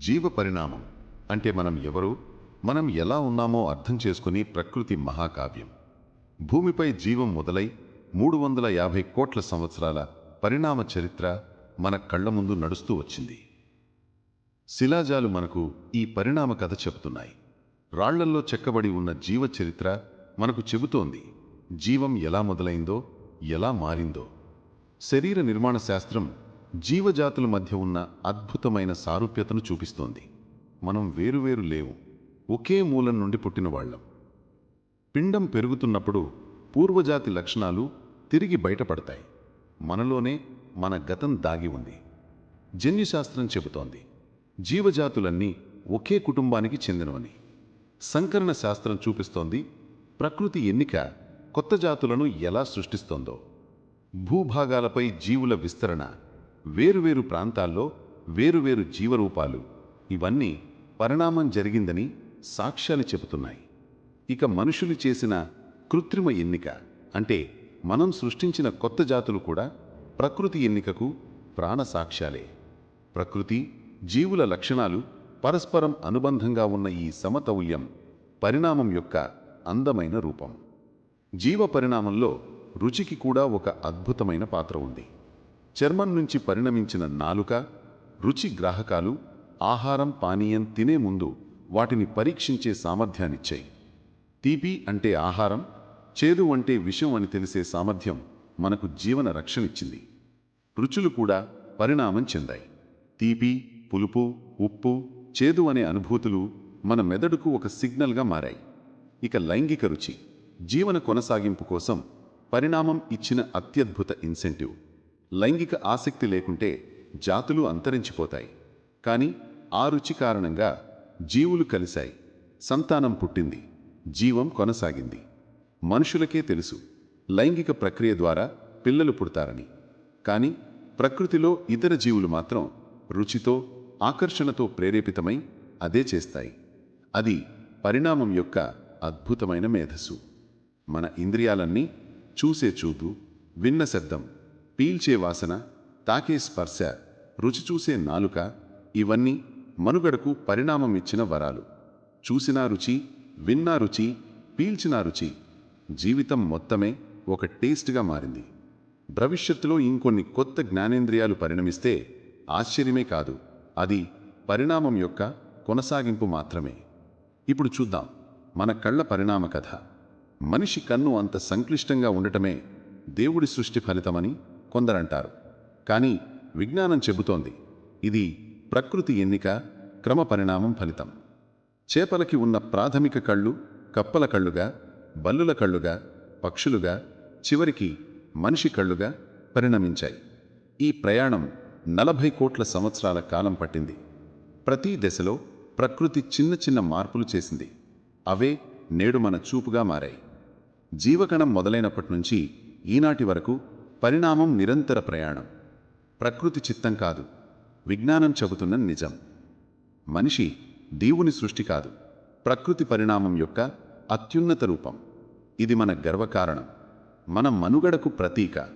జీవ పరిణామం అంటే మనం ఎవరు మనం ఎలా ఉన్నామో అర్థం చేసుకుని ప్రకృతి మహాకావ్యం. భూమిపై జీవం మొదలై మూడు వందల యాభై కోట్ల సంవత్సరాల పరిణామ చరిత్ర మన కళ్ళ ముందు నడుస్తూ వచ్చింది. శిలాజాలు మనకు ఈ పరిణామ కథ చెబుతున్నాయి. రాళ్ళల్లో చెక్కబడి ఉన్న జీవ చరిత్ర మనకు చెబుతోంది. జీవం ఎలా మొదలైందో ఎలా మారిందో. శరీర నిర్మాణ శాస్త్రం జీవజాతుల మధ్య ఉన్న అద్భుతమైన సారూప్యతను చూపిస్తోంది. మనం వేరువేరు లేవు. ఒకే మూలం నుండి పుట్టిన వాళ్ళం. పిండం పెరుగుతున్నప్పుడు పూర్వజాతి లక్షణాలు తిరిగి బయటపడతాయి. మనలోనే మన గతం దాగి ఉంది. జన్యుశాస్త్రం చెబుతోంది. జీవజాతులన్నీ ఒకే కుటుంబానికి చెందినవని. సంకరణ శాస్త్రం చూపిస్తోంది ప్రకృతి ఎన్నిక కొత్త జాతులను ఎలా సృష్టిస్తోందో. భూభాగాలపై జీవుల విస్తరణ వేరువేరు ప్రాంతాల్లో వేరువేరు జీవరూపాలు. ఇవన్నీ పరిణామం జరిగిందని సాక్ష్యాలు చెబుతున్నాయి. ఇక మనుషులు చేసిన కృత్రిమ ఎన్నిక అంటే మనం సృష్టించిన కొత్త జాతులు కూడా ప్రకృతి ఎన్నికకు ప్రాణ సాక్ష్యాలే. ప్రకృతి జీవుల లక్షణాలు పరస్పరం అనుబంధంగా ఉన్న ఈ సమతౌల్యం పరిణామం యొక్క అందమైన రూపం. జీవ పరిణామంలో రుచికి కూడా ఒక అద్భుతమైన పాత్ర ఉంది. చర్మం నుంచి పరిణమించిన నాలుక రుచి గ్రాహకాలు ఆహారం పానీయం తినే ముందు వాటిని పరీక్షించే సామర్థ్యాన్నిచ్చాయి. తీపి అంటే ఆహారం చేదు అంటే విషం అని తెలిసే సామర్థ్యం మనకు జీవన రక్షణిచ్చింది రుచులు కూడా పరిణామం చెందాయి. తీపి పులుపు ఉప్పు చేదు అనే అనుభూతులు మన మెదడుకు ఒక సిగ్నల్గా మారాయి. ఇక లైంగిక రుచి జీవన కొనసాగింపు కోసం పరిణామం ఇచ్చిన అత్యద్భుత ఇన్సెంటివ్. లైంగిక ఆసక్తి లేకుంటే జాతులు అంతరించిపోతాయి. కానీ ఆ రుచి కారణంగా జీవులు కలిశాయి. సంతానం పుట్టింది. జీవం కొనసాగింది. మనుషులకే తెలుసు లైంగిక ప్రక్రియ ద్వారా పిల్లలు పుడతారని. కానీ ప్రకృతిలో ఇతర జీవులు మాత్రం రుచితో ఆకర్షణతో ప్రేరేపితమై అదే చేస్తాయి. అది పరిణామం యొక్క అద్భుతమైన మేధస్సు. మన ఇంద్రియాలన్నీ చూసే చూపు విన్న శబ్దం పీల్చే వాసన తాకే స్పర్శ రుచి చూసే నాలుక ఇవన్నీ మనుగడకు పరిణామం ఇచ్చిన వరాలు. చూసినా రుచి విన్నా రుచి పీల్చినా రుచి జీవితం మొత్తమే ఒక టేస్ట్గా మారింది. భవిష్యత్తులో ఇంకొన్ని కొత్త జ్ఞానేంద్రియాలు పరిణమిస్తే ఆశ్చర్యమే కాదు అది పరిణామం యొక్క కొనసాగింపు మాత్రమే. ఇప్పుడు చూద్దాం మన కళ్ళ పరిణామ కథ. మనిషి కన్ను అంత సంక్లిష్టంగా ఉండటమే దేవుడి సృష్టి ఫలితమని కొందరంటారు. కానీ విజ్ఞానం చెబుతోంది. ఇది ప్రకృతి ఎన్నిక క్రమ పరిణామం ఫలితం. చేపలకి ఉన్న ప్రాథమిక కళ్ళు కప్పల కళ్ళుగా బల్లుల కళ్ళుగా పక్షులుగా చివరికి మనిషి కళ్ళుగా పరిణమించాయి. ఈ ప్రయాణం నలభై కోట్ల సంవత్సరాల కాలం పట్టింది. ప్రతి దశలో ప్రకృతి చిన్న చిన్న మార్పులు చేసింది. అవే నేడు మన చూపుగా మారాయి. జీవకణం మొదలైనప్పటి నుంచి ఈనాటి వరకు పరిణామం నిరంతర ప్రయాణం. ప్రకృతి చిత్తం కాదు. విజ్ఞానం చెబుతున్న నిజం. మనిషి దేవుని సృష్టి కాదు. ప్రకృతి పరిణామం యొక్క అత్యున్నత రూపం. ఇది మన గర్వకారణం మన మనుగడకు ప్రతీక.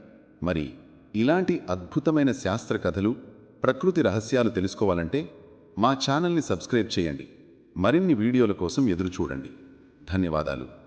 మరి ఇలాంటి అద్భుతమైన శాస్త్ర కథలు ప్రకృతి రహస్యాలు తెలుసుకోవాలంటే మా ఛానల్ని సబ్స్క్రైబ్ చేయండి. మరిన్ని వీడియోల కోసం ఎదురు చూడండి ధన్యవాదాలు.